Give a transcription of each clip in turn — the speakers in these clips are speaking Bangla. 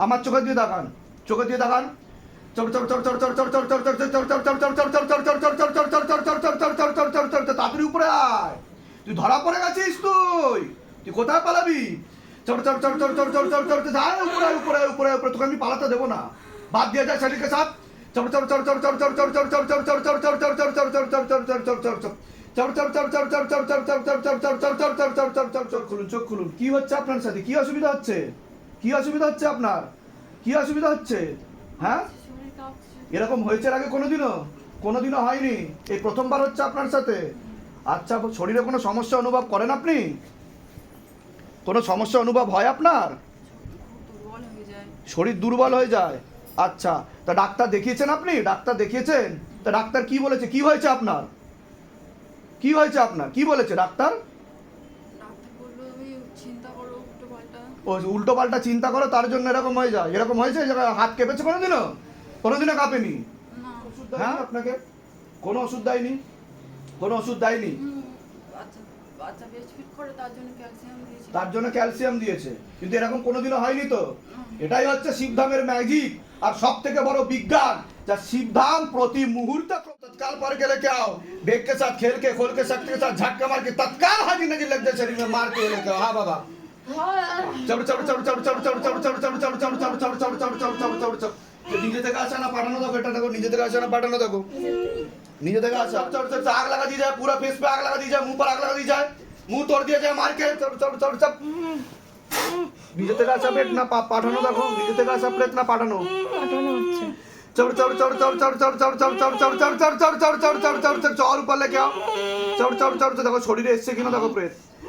আমার চোখের দিয়ে দেখান চোখের দিয়ে দেখান তাড়াতাড়ি উপরে আয় তুই ধরা পড়ে গেছিস তুই তুই কোথায় পালাবি উপরে উপরে উপরে উপরে তোকে আমি পালাতে দেবো না বাদ দিয়ে যায় শালিকে সাপ খুলুন চোখ খুলুন কি হচ্ছে আপনার সাথে কি অসুবিধা হচ্ছে কি অসুবিধা হচ্ছে আপনার? কি অসুবিধা হচ্ছে? হ্যাঁ? এরকম হয়েছে আগে কোনোদিনও? কোনোদিনও হয়নি। এই প্রথমবার হচ্ছে আপনার সাথে। আচ্ছা শরীরে কোনো সমস্যা অনুভব করেন আপনি? কোনো সমস্যা অনুভব হয় আপনার? শরীর দুর্বল হয়ে যায়। আচ্ছা তা ডাক্তার দেখিয়েছেন আপনি? ডাক্তার দেখিয়েছেন? তা ডাক্তার কি বলেছে? কি হয়েছে আপনার? কি হয়েছে আপনার? কি বলেছে ডাক্তার? ও উল্টো পাল্টা চিন্তা করো তার জন্য এরকম হয়ে যায়। এরকম হয়েছে হাত কেঁপেছে কোনোদিনও? কোনোদিনও কাঁপেনি? হ্যাঁ আপনাকে? কোনো ওষুধ দেয়নি? কোনো ওষুধ দেয়নি? তার জন্য ক্যালসিয়াম দিয়েছে। কিন্তু এরকম কোনোদিনও হয়নি তো? এটাই হচ্ছে শিবধামের ম্যাজিক আর সব থেকে বড় বিজ্ঞান। যা शिवधाम प्रति मुहूर्त तत्काल पर के लेके आओ देख के साथ खेल के खोल के सकते के साथ झटका मार के तत्काल हाजिर नजर চড় চড় চড় চড় চড় চড় চড় চড় চড় চড় চড় চড় চড় চড় চড় চড় চড় চড় চড় যে নিজে থেকে আসে না পাঠানো দেখো এটা দেখো নিজে থেকে আসে না পাঠানো দেখো নিজে থেকে আসে চড় চড় চড় आग लगा दी जाए पूरा फेस पे आग लगा दी जाए मुंह पर आग लगा दी जाए मुंह तोड़ दिया जाए मार के चढ़ चढ़ चढ़ चढ़ নিজে থেকে আসা প্লেট না পা- পাঠানো দেখো নিজে থেকে আসা প্লেট না পাঠানো পাঠানো হচ্ছে चढ़ चढ़ चढ़ चढ़ चढ़ चढ़ चढ़ चढ़ चढ़ चढ़ चढ़ चढ़ चढ़ चढ़ चढ़ चढ़ चढ़ चढ़ चढ़ ऊपर लेके आओ चढ़ चढ़ चढ़ चढ़ देखो शरीरे এসছে কিনা দেখো প্রেত चढ़ चढ़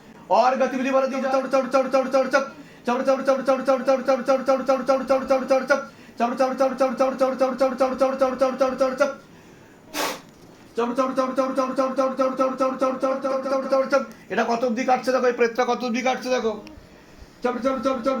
और गतिविधि बढ़ा दी जाए चढ़ चढ़ चढ़ चढ़ चढ़ चढ़ चढ़ चढ़ चढ़ चढ़ चढ़ चढ़ चढ़ चढ़ चढ़ चढ़ चढ़ चढ़ चढ़ चढ़ चढ़ चढ़ चढ़ चढ़ चढ़ चढ़ चढ़ चढ़ चढ़ चढ़ चढ़ चढ़ चढ़ चढ़ चढ़ चढ़ চড় চড় চড় চড় চড় চড় চড় চড় চড় চড় চড় চড় চড় চড় চড় চড় এটা কত অবধি কাটছে দেখো এই প্রেতটা কত অবধি কাটছে দেখো চড় চড় চড় চড়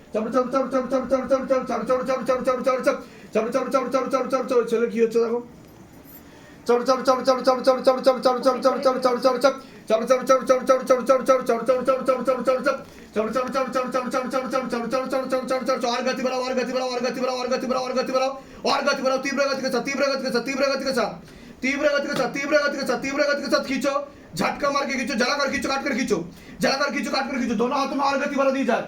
खींचो झटका मार के खींचो जलाकर खींचो काट कर खींचो जलाकर खींचो काट कर खींचो दोनों हाथों में और गति बढ़ा दी जाए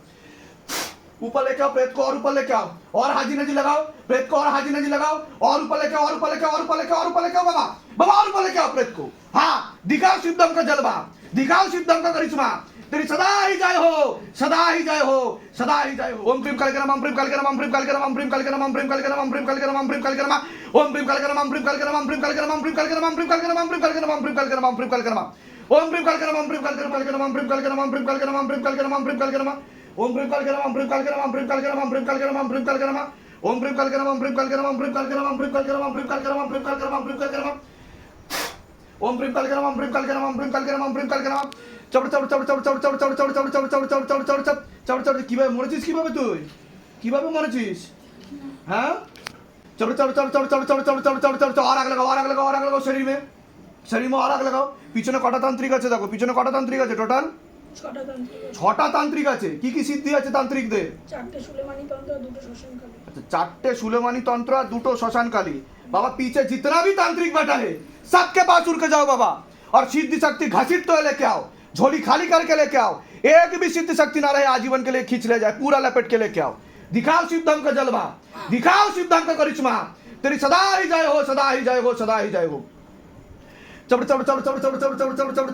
ऊपर लेके आओ प्रेत को और ऊपर लेके आओ और हाजी नजी लगाओ प्रेत को और हाजी नजी लगाओ और ऊपर लेके आओ और ऊपर लेके आओ और ऊपर लेके आओ और ऊपर लेके आओ बाबा बाबा और ऊपर लेके आओ प्रेत को हाँ दिखाओ शिवदम का जलवा दिखाओ शिवदम का करिश्मा तेरी सदा ही जय हो सदा ही जय हो सदा ही जय हो ओम प्रेम प्रेम कलकरम ओम प्रेम कलकरम ओम प्रेम कलकरम ओम प्रेम कलकरम ओम प्रेम कलकरम ओम प्रेम कलकरम ओम प्रेम कलकरम ओम प्रेम कलकरम ओम प्रेम कलकरम ओम प्रेम कलकरम ओम प्रेम कलकरम ओम प्रेम कलकरम ओम प्रेम कलकरम ओम प्रेम कलकरम ओम प्रेम कलकरम ओम प्रेम कलकरम कलकरम ओम प्रेम कलकरम ओम प्रेम कलकरम ओम प्रेम कलकरम ओम प्रेम कलकरम ओम प्रेम कलकरम ओम प्रेम कलकरम ओम प्रेम कलकरम ओम प्रेम कलकरम ओम प्रेम कलकरम ओम प्रेम कलकरम ओम प्रेम कलकरम ओम प्रेम कलकरम ओम प्रेम कलकरम ओम प्रेम कलकरम ओम प्रेम कलकरम ओम प्रेम कलकरम ओम प्रेम कलकरम ओम प्रेम कलकरम ओम प्रेम कलकरम ओम प्रेम कलकरम চড় চড় চড় চড় চড় চড় চড় চড় চড় চড় চড় চড় চড় চড় চড় চড় চড় কিভাবে মরেছিস কিভাবে তুই কিভাবে মরেছিস হ্যাঁ चलो चलो चलो चलो चलो चलो चलो चलो चलो चलो चलो और आग लगाओ और आग लगाओ और आग लगाओ शरीर में শরীর में और आग लगाओ পিছনে কটা তান্ত্রিক আছে দেখো পিছনে কটা তান্ত্রিক আছে টোটাল ছটা তান্ত্রিক আছে। ছটা তান্ত্রিক আছে কি কি সিদ্ধি আছে তান্ত্রিকদের চারটে সুলেমানি তন্ত্র আর দুটো শ্মশানকালী अच्छा चारटे सुलेमानी तंत्र और दूटो श्मशान काली बाबा पीछे जितना भी तांत्रिक बैठा है सबके पास उड़ के जाओ बाबा और सिद्धि शक्ति घसीट तो लेके आओ झोली खाली करके लेके आओ एक भी सिद्धि शक्ति ना रहे आजीवन के लिए खींच ले जाए पूरा लपेट के लेके आओ दिखाओ शिवधाम का जलवा दिखाओ शिवधाम का करिश्मा तेरी सदा ही जय हो सदा ही जय हो सदा ही जय हो चढ़ चढ़ चढ़ चढ़ चढ़ चढ़ चढ़ चढ़ चढ़ चढ़ चढ़ चढ़ चढ़ चढ़ चढ़ चढ़ चढ़ चढ़ चढ़ चढ़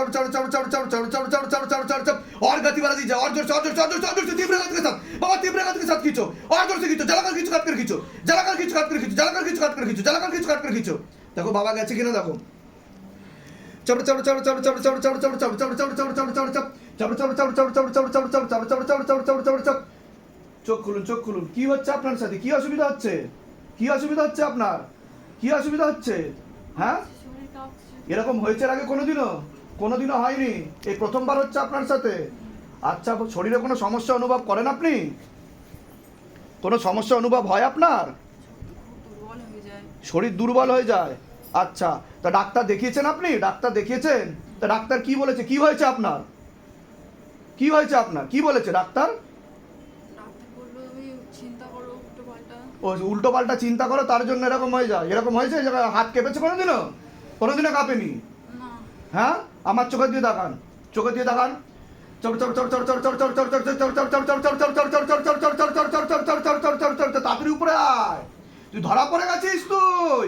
चढ़ चढ़ चढ़ चढ़ चढ़ चढ़ चढ़ चढ़ और गति बढ़ा दीजिए और जोर से और जोर से और जोर से और जोर से तीव्र गति के साथ बाबा तीव्र गति के साथ खींचो और जोर से खींचो जलाकर खींचो काट कर खींचो जलाकर खींचो काट कर खींचो जलाकर खींचो काट कर खींचो जलाकर खींचो काट कर खींचो देखो बाबा গেছে কিনা দেখো চোখ খুলুন চোখ খুলুন কি হচ্ছে আপনার সাথে কি অসুবিধা হচ্ছে কি অসুবিধা হচ্ছে আপনার কি অসুবিধা হচ্ছে হ্যাঁ এরকম হয়েছে আগে কোনোদিনও কোনোদিনও হয়নি এই প্রথমবার হচ্ছে আপনার সাথে আচ্ছা শরীরে কোনো সমস্যা অনুভব করেন আপনি কোনো সমস্যা অনুভব হয় আপনার শরীর দুর্বল হয়ে যায় আচ্ছা তা ডাক্তার দেখিয়েছেন আপনি ডাক্তার দেখিয়েছেন তা ডাক্তার কি বলেছে কি হয়েছে আপনার কি হয়েছে আপনার কি বলেছে ডাক্তার ও উল্টো পাল্টা চিন্তা করো তার জন্য এরকম হয়ে যায় এরকম হয়েছে হাত কেঁপেছে কোনোদিনও কোনোদিনও কাঁপেনি হ্যাঁ আমার চোখে দিয়ে দেখান চোখে দিয়ে দেখান তাড়াতাড়ি উপরে আয় তুই ধরা পড়ে গেছিস তুই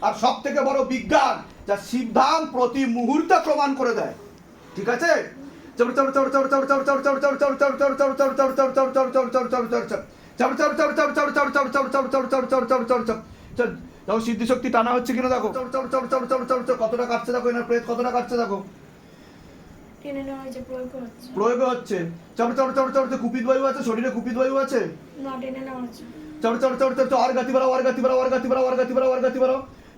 আর সব থেকে বড় বিজ্ঞান যা সিদ্ধান্ত প্রতি মুহূর্তে প্রমাণ করে দেয় ঠিক আছে দেখো সিদ্ধি শক্তি টানা হচ্ছে কিনা দেখো কতটা কাটছে দেখো এনার প্রেত কতটা কাটছে দেখো প্রয়োগ হচ্ছে চড় চড় চড় চড় কুপিত বায়ু আছে শরীরে কুপিত বায়ু আছে চড় চড় চড় চড় আর গাতি বাড়াও আর গাতি বাড়াও আর গাতি বাড়াও আর গাতি বাড়াও আর গাতি বাড়াও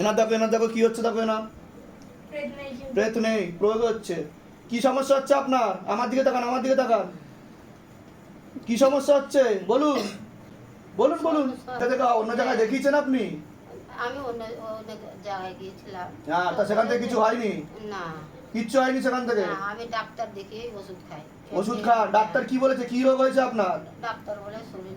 এনার দেখো এনার দেখো কি হচ্ছে দেখো এনার। প্রেত নেই প্রয়োগ হচ্ছে। কি সমস্যা হচ্ছে আপনার? আমার দিকে তাকান আমার দিকে তাকান। কি সমস্যা হচ্ছে? বলুন। বলুন বলুন। অন্য জায়গায় দেখিয়েছেন আপনি? আমি অন্য অন্য জায়গায় গিয়েছিলাম। হ্যাঁ তা সেখান থেকে কিছু হয়নি? না। কিচ্ছু হয়নি সেখান থেকে? আমি ডাক্তার দেখিয়ে ওষুধ খাই। ওষুধ খান। ডাক্তার কি বলেছে? কি রোগ হয়েছে আপনার? ডাক্তার বলে শরীর